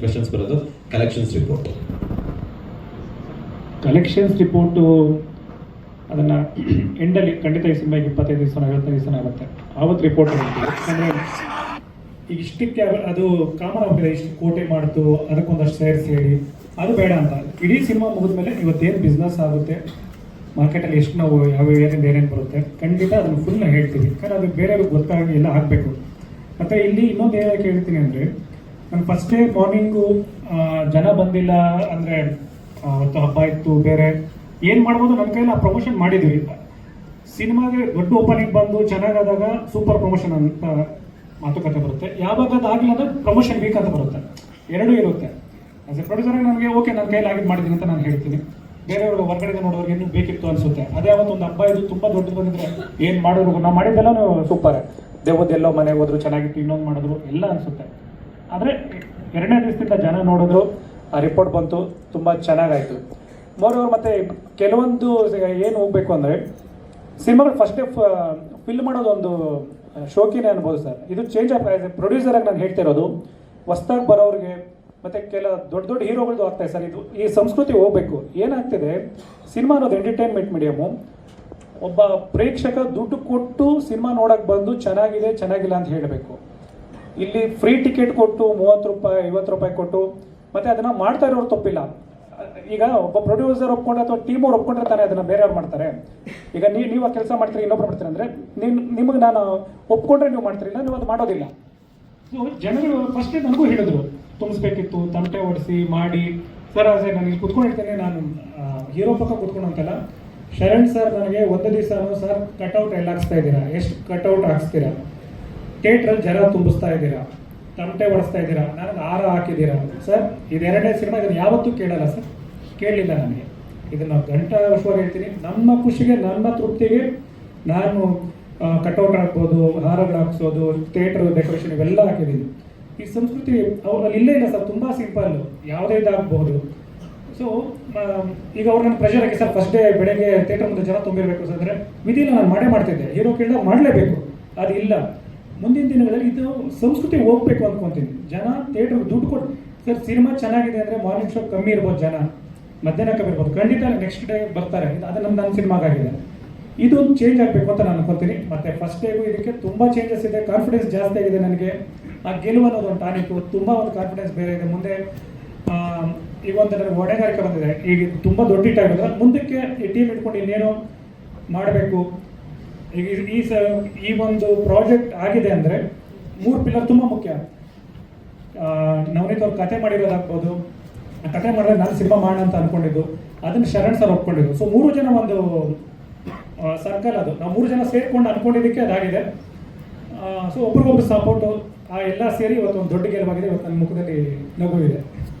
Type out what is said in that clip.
Questions ಬರೋದು collections report collections report ಅದನ್ನು ಎಂಡಲ್ಲಿ ಖಂಡಿತ ಈ ಇಪ್ಪತ್ತೈದು ದಿವಸ ಐವತ್ತೈದು ದಿವಸ ಆಗುತ್ತೆ. ಆವತ್ತು ರಿಪೋರ್ಟ್ ಯಾಕಂದರೆ ಈಗ ಇಷ್ಟಕ್ಕೆ ಅದು ಕಾಮನ್ ಆಗಿದೆ ಇಷ್ಟು ಕೋಟೆ ಮಾಡ್ತು, ಅದಕ್ಕೊಂದಷ್ಟು ಸೇರಿಸಿ ಹೇಳಿ. ಅದು ಬೇಡ ಅಂತ. ಇಡೀ ಸಿನಿಮಾ ಮುಗಿದ ಮೇಲೆ ಇವತ್ತೇನು ಬಿಸ್ನೆಸ್ ಆಗುತ್ತೆ ಮಾರ್ಕೆಟಲ್ಲಿ ಎಷ್ಟು ನಾವು, ಯಾವ ಏನೇನು ಏನೇನು ಬರುತ್ತೆ, ಖಂಡಿತ ಅದನ್ನು ಫುಲ್ ಹೇಳ್ತೀವಿ. ಯಾಕಂದರೆ ಅದು ಬೇರೆಯವ್ರಿಗೆ ಗೊತ್ತಾಗಿ ಎಲ್ಲ ಆಗಬೇಕು ಮತ್ತು ಇಲ್ಲಿ ಇನ್ನೊಂದು ಏನಕ್ಕೆ ಹೇಳ್ತೀನಿ ಅಂದರೆ ನಾನು ಫಸ್ಟ್ ಡೇ ಮಾರ್ನಿಂಗು ಜನ ಬಂದಿಲ್ಲ ಅಂದರೆ ಅವತ್ತು ಹಬ್ಬ ಇತ್ತು, ಬೇರೆ. ಏನು ಮಾಡ್ಬೋದು ನನ್ನ ಕೈಲಿ ಆ ಪ್ರಮೋಷನ್ ಮಾಡಿದ್ವಿ. ಸಿನಿಮಾಗೆ ದೊಡ್ಡ ಓಪನಿಂಗ್ ಬಂದು ಚೆನ್ನಾಗಾದಾಗ ಸೂಪರ್ ಪ್ರಮೋಷನ್ ಅಂತ ಮಾತುಕತೆ ಬರುತ್ತೆ. ಯಾವಾಗ ಅದಾಗಲಿಲ್ಲ ಅಂದ್ರೆ ಪ್ರಮೋಷನ್ ವೀಕ್ ಅಂತ ಬರುತ್ತೆ. ಎರಡೂ ಇರುತ್ತೆ. ಆಸ್ ಎ ಪ್ರೊಡ್ಯೂಸರ್ ನನಗೆ ಓಕೆ ನನ್ನ ಕೈಲಿ ಆಗಿದ್ದು ಮಾಡಿದ್ದೀನಿ ಅಂತ ನಾನು ಹೇಳ್ತೀನಿ. ಬೇರೆಯವರು ಹೊರಗಡೆ ನೋಡೋರಿಗೆ ಇನ್ನೂ ಬೇಕಿತ್ತು ಅನಿಸುತ್ತೆ. ಅದೇ ಅವತ್ತು ಒಂದು ಹಬ್ಬ ಇದು ತುಂಬ ದೊಡ್ಡದು ಬಂದಿದ್ರೆ, ಏನು ಮಾಡೋರು ನಾವು ಮಾಡಿದ್ದೆಲ್ಲ ಸೂಪರ್. ದೇವದ್ದೆಲ್ಲೋ ಮನೆಗೆ ಹೋದ್ರು ಚೆನ್ನಾಗಿತ್ತು, ಇನ್ನೊಂದು ಮಾಡಿದ್ರು, ಎಲ್ಲ ಅನಿಸುತ್ತೆ. ಆದರೆ ಎರಡನೇ ದಿವಸದಿಂದ ಜನ ನೋಡಿದ್ರು, ಆ ರಿಪೋರ್ಟ್ ಬಂತು, ತುಂಬ ಚೆನ್ನಾಗಾಯಿತು. ಮೋರವ್ರು ಮತ್ತು ಕೆಲವೊಂದು ಏನು ಹೋಗಬೇಕು ಅಂದರೆ ಸಿನಿಮಾಗಳು ಫಸ್ಟೇ ಫಿಲ್ ಮಾಡೋದು ಒಂದು ಶೋಕಿನೇ ಅನ್ಬೋದು ಸರ್ ಇದು ಚೇಂಜ್ ಆಫ್ ಪ್ರೊಡ್ಯೂಸರಾಗಿ ನಾನು ಹೇಳ್ತಿರೋದು ಹೊಸ್ದಾಗಿ ಬರೋರಿಗೆ ಮತ್ತು ಕೆಲ ದೊಡ್ಡ ದೊಡ್ಡ ಹೀರೋಗಳದ್ದು ಆಗ್ತಾಯಿದೆ ಸರ್ ಇದು ಈ ಸಂಸ್ಕೃತಿ ಹೋಗ್ಬೇಕು. ಏನಾಗ್ತಿದೆ ಸಿನಿಮಾ ಅನ್ನೋದು ಎಂಟರ್ಟೈನ್ಮೆಂಟ್ ಮೀಡಿಯಮು ಒಬ್ಬ ಪ್ರೇಕ್ಷಕ ದುಡ್ಡು ಕೊಟ್ಟು ಸಿನಿಮಾ ನೋಡೋಕೆ ಬಂದು ಚೆನ್ನಾಗಿದೆ, ಚೆನ್ನಾಗಿಲ್ಲ ಅಂತ ಹೇಳಬೇಕು. ಇಲ್ಲಿ ಫ್ರೀ ಟಿಕೆಟ್ ಕೊಟ್ಟು ಮೂವತ್ತು ರೂಪಾಯಿ, ಐವತ್ತು ರೂಪಾಯಿ ಕೊಟ್ಟು, ಮತ್ತೆ ಅದನ್ನ ಮಾಡ್ತಾ ಇರೋರು ತಪ್ಪಿಲ್ಲ. ಈಗ ಒಬ್ಬ ಪ್ರೊಡ್ಯೂಸರ್ ಒಪ್ಕೊಂಡು ಅಥವಾ ಟೀಮ್ ಅವ್ರು ಒಪ್ಕೊಂಡಿರ್ತಾರೆ ಅದನ್ನ ಬೇರೆಯವ್ರು ಮಾಡ್ತಾರೆ. ಈಗ ನೀವು ನೀವು ಆ ಕೆಲಸ ಮಾಡ್ತೀರಿ, ಇನ್ನೊಬ್ರು ಮಾಡ್ತೀರಿ ಅಂದ್ರೆ, ನೀನು ನಿಮಗೆ ನಾನು ಒಪ್ಕೊಂಡ್ರೆ ನೀವು ಮಾಡ್ತೀರಿಲ್ಲ ನೀವು ಅದು ಮಾಡೋದಿಲ್ಲ. ಸೊ ಜನಗಳು ಫಸ್ಟ್ ನನಗೂ ಹೇಳಿದ್ರು, ತುಂಬಿಸ್ಬೇಕಿತ್ತು, ತಮಟೆ ಓಡಿಸಿ ಮಾಡಿ, ಸರ್ ಅದೇ ನಾನು ಇಲ್ಲಿ ಕುತ್ಕೊಂಡಿರ್ತೇನೆ, ನಾನು ಹೀರೋ ಪಕ್ಕ ಕುತ್ಕೊಂಡು ಅಂತಲ್ಲ ಶರಣ್ ಸರ್, ನನಗೆ ಒಂದು ದಿವಸ ಸರ್ ಕಟ್ಔಟ್ ಎಲ್ಲ ಹಾಕ್ಸ್ತಾ ಇದ್ದೀರಾ? ಎಷ್ಟು ಕಟ್ಔಟ್ ಹಾಕ್ಸ್ತೀರಾ? ಥಿಯೇಟ್ರಲ್ಲಿ ಜರ ತುಂಬಿಸ್ತಾ ಇದ್ದೀರಾ? ತಮಟೆ ಹೊಡಿಸ್ತಾ ಇದ್ದೀರಾ? ನನಗೆ ಹಾರ ಹಾಕಿದ್ದೀರಾ? ಸರ್ ಇದೆರಡನೇ ಸಿನಿಮಾ ಇದನ್ನು ಯಾವತ್ತೂ ಕೇಳಲ್ಲ ಸರ್. ಕೇಳಲಿಲ್ಲ ನನಗೆ. ಇದನ್ನು ವಿಶ್ವಾಗ ಹೇಳ್ತೀನಿ. ನಮ್ಮ ಖುಷಿಗೆ ನನ್ನ ತೃಪ್ತಿಗೆ ನಾನು ಕಟೌಟ್ ಹಾಕ್ಬೋದು, ಹಾರಗಳು ಹಾಕ್ಸೋದು, ಥಿಯೇಟರ್ ಡೆಕೋರೇಷನ್ ಇವೆಲ್ಲ ಹಾಕಿದ್ದೀನಿ ಈ ಸಂಸ್ಕೃತಿ ಅವ್ರಲ್ಲಿ ಇಲ್ಲೇ ಇಲ್ಲ ಸರ್, ತುಂಬ ಸಿಂಪಲ್ ಯಾವುದೇ ಇದಾಗಬಹುದು ಸೊ ಈಗ ಅವ್ರು ನನ್ನ ಪ್ರೆಷರ್ ಹಾಕಿ ಸರ್ ಫಸ್ಟ್ ಡೇ ಬೆಳಗ್ಗೆ ಥಿಯೇಟರ್ ಮುಂದೆ ಜನ ತುಂಬಿರಬೇಕು ಸರ್. ಅಂದರೆ ವಿಧಿನ ನಾನು ಮಾಡೇ ಮಾಡ್ತಿದ್ದೆ. ಹೀರೋ ಕೇಳಿದಾಗ ಮಾಡಲೇಬೇಕು. ಅದು ಇಲ್ಲ. ಮುಂದಿನ ದಿನಗಳಲ್ಲಿ ಇದು ಸಂಸ್ಕೃತಿ ಹೋಗ್ಬೇಕು ಅನ್ಕೊಂತೀನಿ ಜನ ಥಿಯೇಟರ್ ದುಡ್ಡು ಕೊಟ್ಟು, ಸರ್, ಸಿನಿಮಾ ಚೆನ್ನಾಗಿದೆ ಅಂದರೆ ಮಾರ್ನಿಂಗ್ ಶೋ ಕಮ್ಮಿ ಇರ್ಬೋದು ಜನ. ಮಧ್ಯಾಹ್ನ ಕಮ್ಮಿ ಇರ್ಬೋದು. ಖಂಡಿತ ನೆಕ್ಸ್ಟ್ ಡೇ ಬರ್ತಾರೆ. ಅದು ನಮ್ಮ ನನ್ನ ಸಿನಿಮಾಗಾಗಿದೆ ಇದು ಚೇಂಜ್ ಆಗಬೇಕು ಅಂತ ನಾನು ಅನ್ಕೊತೀನಿ. ಮತ್ತೆ ಫಸ್ಟ್ ಡೇಗೂ ಇದಕ್ಕೆ ತುಂಬ ಚೇಂಜಸ್ ಇದೆ. ಕಾನ್ಫಿಡೆನ್ಸ್ ಜಾಸ್ತಿ ಆಗಿದೆ ನನಗೆ. ಆ ಗೆಲುವು ಅನ್ನೋದು ಒಂದು ಟಾನಿಕ್. ತುಂಬ ಒಂದು ಕಾನ್ಫಿಡೆನ್ಸ್ ಬೇರೆ ಇದೆ. ಮುಂದೆ ಈಗ ಒಂದು ನನಗೆ ಹೊಣೆಗಾರಿಕೆ ಬಂದಿದೆ. ಈಗ ತುಂಬ ದೊಡ್ಡ ಇಟ್ಟಾಗಿದೆ ಮುಂದಕ್ಕೆ ಈ ಟೀಮ್ ಇಟ್ಕೊಂಡು ಇನ್ನೇನೋ ಮಾಡಬೇಕು. ಈ- ಸ ಈ ಒಂದು ಪ್ರಾಜೆಕ್ಟ್ ಆಗಿದೆ ಅಂದರೆ ಮೂರು ಪಿಲ್ಲರ್ ತುಂಬ ಮುಖ್ಯ. ನವನೀತ್ ಅವ್ರು ಕತೆ ಮಾಡಿರೋದಾಗ್ಬೋದು, ಕತೆ ಮಾಡಿದ್ರೆ ನಾನು ಸಿನಿಮಾ ಮಾಡೋಣ ಅಂತ ಅನ್ಕೊಂಡಿದ್ದು, ಅದನ್ನು ಶರಣ್ ಸರ್ ಒಪ್ಕೊಂಡಿದ್ದು ಸೊ ಮೂರು ಜನ ಒಂದು ಸರ್ಕಲ್ ಅದು. ನಾವು ಮೂರು ಜನ ಸೇರ್ಕೊಂಡು ಅನ್ಕೊಂಡಿದ್ದಕ್ಕೆ ಅದಾಗಿದೆ. ಸೊ ಒಬ್ರಿಗೊಬ್ರು ಸಪೋರ್ಟು ಆ, ಎಲ್ಲ ಸೇರಿ ಇವತ್ತು ಒಂದು ದೊಡ್ಡ ಗೆಲುವಾಗಿದೆ. ಇವತ್ತು ನನ್ನ ಮುಖದಲ್ಲಿ ನಗು ಇದೆ